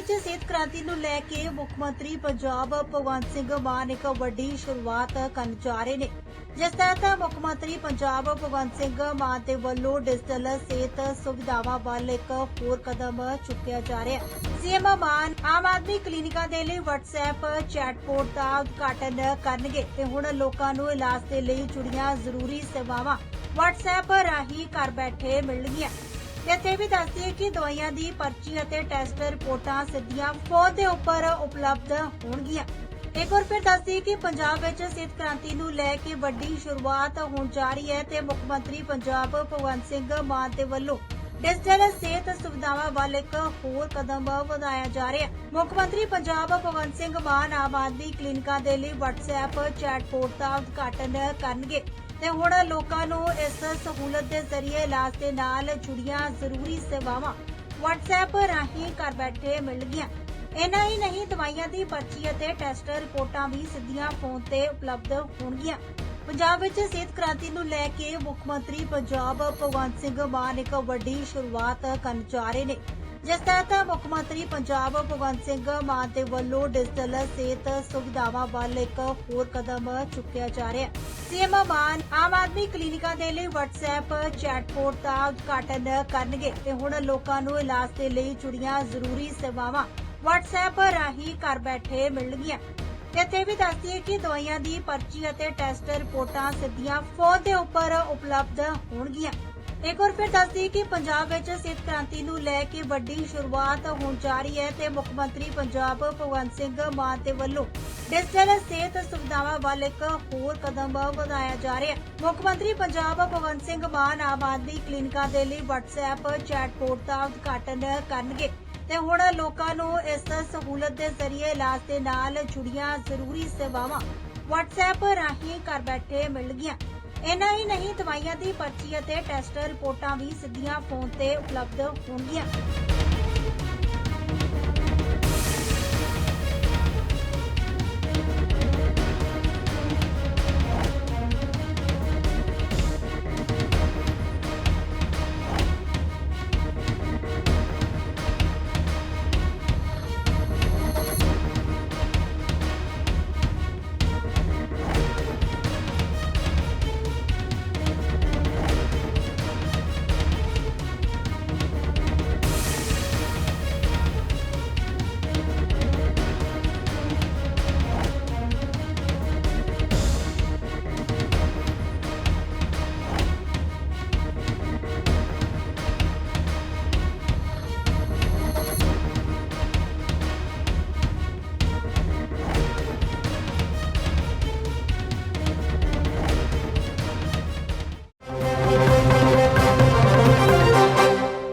ਵਿੱਚ ਸਿਹਤ ਕ੍ਰਾਂਤੀ ਨੂੰ ਲੈ ਕੇ ਮੁੱਖ ਮੰਤਰੀ ਪੰਜਾਬ ਭਗਵੰਤ ਸਿੰਘ ਮਾਨ ਇੱਕ ਵੱਡੀ ਸ਼ੁਰੂਆਤ ਕਰਨ ਜਾ ਰਹੇ ਨੇ। ਜਿਸ ਤਹਿਤ ਮੁੱਖ ਮੰਤਰੀ ਪੰਜਾਬ ਭਗਵੰਤ ਸਿੰਘ ਮਾਨ ਦੇ ਵੱਲੋਂ ਡਿਜੀਟਲ ਸਿਹਤ ਸੁਵਿਧਾਵਾਂ ਵੱਲ ਇੱਕ ਹੋਰ ਕਦਮ ਚੁੱਕਿਆ ਜਾ ਰਿਹਾ ਹੈ। ਸੀਐਮ ਮਾਨ ਆਮ ਆਦਮੀ ਕਲੀਨਿਕਾਂ ਦੇ ਲਈ WhatsApp ਚੈਟਬੋਟ ਦਾ ਉਦਘਾਟਨ ਕਰਨਗੇ ਤੇ ਹੁਣ ਲੋਕਾਂ ਨੂੰ ਇਲਾਜ ਦੇ ਲਈ ਜੁੜੀਆਂ ਜ਼ਰੂਰੀ ਸੇਵਾਵਾਂ WhatsApp ਰਾਹੀਂ ਘਰ ਬੈਠੇ ਮਿਲਣਗੀਆਂ। ਇੱਥੇ ਵੀ ਦੱਸਦੀ ਹੈ ਕਿ ਦਵਾਈਆਂ ਦੀ ਪਰਚੀ ਅਤੇ ਟੈਸਟ ਰਿਪੋਰਟਾਂ ਸਿੱਧੀਆਂ ਫੋਨ ਦੇ ਉੱਪਰ ਉਪਲਬਧ ਹੋਣਗੀਆਂ। ਇੱਕ ਵਾਰ ਫਿਰ ਦੱਸਦੀ ਹੈ ਕਿ ਪੰਜਾਬ ਵਿੱਚ ਸਿਹਤ ਕ੍ਰਾਂਤੀ ਨੂੰ ਲੈ ਕੇ ਵੱਡੀ ਸ਼ੁਰੂਆਤ ਹੋਣ ਜਾ ਰਹੀ ਹੈ ਤੇ ਮੁੱਖ ਮੰਤਰੀ ਪੰਜਾਬ ਭਗਵੰਤ ਸਿੰਘ ਮਾਨ ਦੇ ਵੱਲੋਂ ਡਿਜੀਟਲ ਸਿਹਤ ਸੁਵਿਧਾਵਾਂ ਵੱਲ ਇੱਕ ਹੋਰ ਕਦਮ ਵਧਾਇਆ ਜਾ ਰਿਹਾ ਹੈ। ਮੁੱਖ ਮੰਤਰੀ ਪੰਜਾਬ ਭਗਵੰਤ ਸਿੰਘ ਮਾਨ ਆਮ ਆਦਮੀ ਕਲੀਨਿਕਾਂ ਦੇ ਲਈ WhatsApp ਚੈਟਬੋਟ ਦਾ ਉਦਘਾਟਨ ਕਰਨਗੇ ਤੇ ਹੁਣ ਲੋਕਾਂ ਨੂੰ ਇਸ ਸਹੂਲਤ ਦੇ ਜ਼ਰੀਏ ਇਲਾਜ ਦੇ ਨਾਲ ਜੁੜੀਆਂ ਜ਼ਰੂਰੀ ਸੇਵਾਵਾਂ WhatsApp ਰਾਹੀਂ ਘਰ ਬੈਠੇ ਮਿਲਣਗੀਆਂ। ਇੰਨਾ ਹੀ ਨਹੀਂ, ਦਵਾਈਆਂ ਦੀ ਪਰਚੀ ਅਤੇ ਟੈਸਟ ਰਿਪੋਰਟਾਂ ਵੀ ਸਿੱਧੀਆਂ ਫੋਨ ਤੇ ਉਪਲਬਧ ਹੋਣਗੀਆਂ। ਪੰਜਾਬ ਵਿੱਚ ਸਿਹਤ ਕ੍ਰਾਂਤੀ ਨੂੰ ਲੈ ਕੇ ਮੁੱਖ ਮੰਤਰੀ ਪੰਜਾਬ ਭਗਵੰਤ ਸਿੰਘ ਮਾਨ ਇੱਕ ਵੱਡੀ ਸ਼ੁਰੂਆਤ ਕਰਨ ਜਾ ਰਹੇ ਨੇ। ਜਿਸ ਤਹਿਤ ਮੁੱਖ ਮੰਤਰੀ ਪੰਜਾਬ ਭਗਵੰਤ ਸਿੰਘ ਮਾਨ ਦੇ ਵੱਲੋਂ ਡਿਜੀਟਲ ਸਿਹਤ ਸੁਵਿਧਾਵਾਂ ਵੱਲ ਇੱਕ ਹੋਰ ਕਦਮ ਚੁੱਕਿਆ ਜਾ ਰਿਹਾ ਹੈ। ਸੀਐਮ ਮਾਨ ਆਮ ਆਦਮੀ ਕਲੀਨਿਕਾਂ ਦੇ ਲਈ WhatsApp ਚੈਟਬੋਟ ਦਾ ਉਦਘਾਟਨ ਕਰਨਗੇ ਤੇ ਹੁਣ ਲੋਕਾਂ ਨੂੰ ਇਲਾਜ ਦੇ ਲਈ ਜੁੜੀਆਂ ਜ਼ਰੂਰੀ ਸੇਵਾਵਾਂ WhatsApp ਰਾਹੀਂ ਘਰ ਬੈਠੇ ਮਿਲਣਗੀਆਂ। ਇੱਥੇ ਵੀ ਦੱਸਦੀ ਹੈ ਕਿ ਦਵਾਈਆਂ ਦੀ ਪਰਚੀ ਅਤੇ ਟੈਸਟ ਰਿਪੋਰਟਾਂ ਸਿੱਧੀਆਂ ਫੋਨ ਦੇ ਉੱਪਰ ਉਪਲਬਧ ਹੋਣਗੀਆਂ। ਇੱਕ ਵਾਰ ਫਿਰ ਦੱਸਦੀ ਹੈ ਕਿ ਪੰਜਾਬ ਵਿੱਚ ਸਿਹਤ ਕ੍ਰਾਂਤੀ ਨੂੰ ਲੈ ਕੇ ਵੱਡੀ ਸ਼ੁਰੂਆਤ ਹੋਣ ਜਾ ਰਹੀ ਹੈ ਤੇ ਮੁੱਖ ਮੰਤਰੀ ਪੰਜਾਬ ਭਗਵੰਤ ਸਿੰਘ ਮਾਨ ਦੇ ਵੱਲੋਂ ਡਿਜੀਟਲ ਸਿਹਤ ਸੁਵਿਧਾਵਾਂ ਵੱਲ ਇੱਕ ਹੋਰ ਕਦਮ ਵਧਾਇਆ ਜਾ ਰਿਹਾ ਹੈ। ਮੁੱਖ ਮੰਤਰੀ ਪੰਜਾਬ ਭਗਵੰਤ ਸਿੰਘ ਮਾਨ ਆਮ ਆਦਮੀ ਕਲੀਨਿਕਾਂ ਦੇ ਲਈ WhatsApp ਚੈਟਬੋਟ ਦਾ ਉਦਘਾਟਨ ਕਰਨਗੇ। ਤੇ ਹੁਣ ਲੋਕਾਂ ਨੂੰ ਇਸ ਸਹੂਲਤ ਦੇ ਜ਼ਰੀਏ ਇਲਾਜ ਦੇ ਨਾਲ ਜੁੜੀਆਂ ਜ਼ਰੂਰੀ ਸੇਵਾਵਾਂ WhatsApp ਰਾਹੀਂ ਘਰ ਬੈਠੇ ਮਿਲਣਗੀਆਂ ਇੰਨਾ ਹੀ ਨਹੀਂ, ਦਵਾਈਆਂ ਦੀ ਪਰਚੀ ਅਤੇ ਟੈਸਟ ਰਿਪੋਰਟਾਂ ਵੀ ਸਿੱਧੀਆਂ ਫੋਨ ਤੇ ਉਪਲਬਧ ਹੋਣਗੀਆਂ।